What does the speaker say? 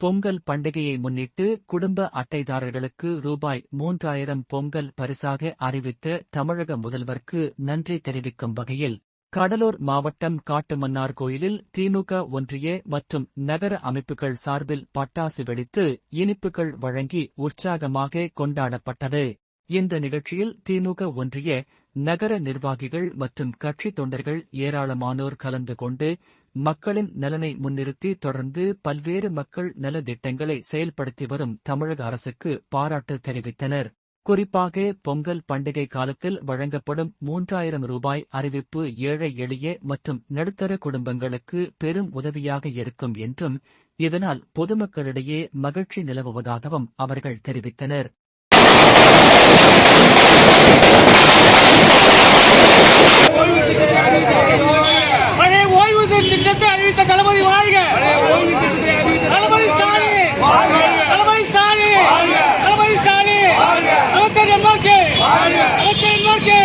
பொங்கல் பண்டிகையை முன்னிட்டு குடும்ப அட்டைதாரர்களுக்கு ரூபாய் மூன்றாயிரம் பொங்கல் பரிசாக அறிவித்த தமிழக முதல்வருக்கு நன்றி தெரிவிக்கும் வகையில் கடலூர் மாவட்டம் காட்டுமன்னார் கோயிலில் திமுக ஒன்றிய மற்றும் நகர அமைப்புகள் சார்பில் பட்டாசு வெடித்து இனிப்புகள் வழங்கி உற்சாகமாக கொண்டாடப்பட்டது. இந்த நிகழ்ச்சியில் திமுக ஒன்றிய நகர நிர்வாகிகள் மற்றும் கட்சி தொண்டர்கள் ஏராளமானோர் கலந்து கொண்டு மக்களின் நலனை முன்னிறுத்தி தொடர்ந்து பல்வேறு மக்கள் நல திட்டங்களை செயல்படுத்தி வரும் தமிழக அரசுக்கு பாராட்டு தெரிவித்தனர். குறிப்பாக பொங்கல் பண்டிகை காலத்தில் வழங்கப்படும் மூன்றாயிரம் ரூபாய் அறிவிப்பு ஏழை எளிய மற்றும் நடுத்தர குடும்பங்களுக்கு பெரும் உதவியாக இருக்கும் என்றும் இதனால் பொதுமக்களிடையே மகிழ்ச்சி நிலவுவதாகவும் அவர்கள் தெரிவித்தனர் பழைய ஓய்வூதிய திட்டத்தை அறிவித்த தளபதி வாழ்க தளபதி ஸ்டாலின். தளபதி ஸ்டாலின். தளபதி ஸ்டாலின். அமைச்சர் எம்ஆர்கே. அமைச்சர் எம்ஆர்கே.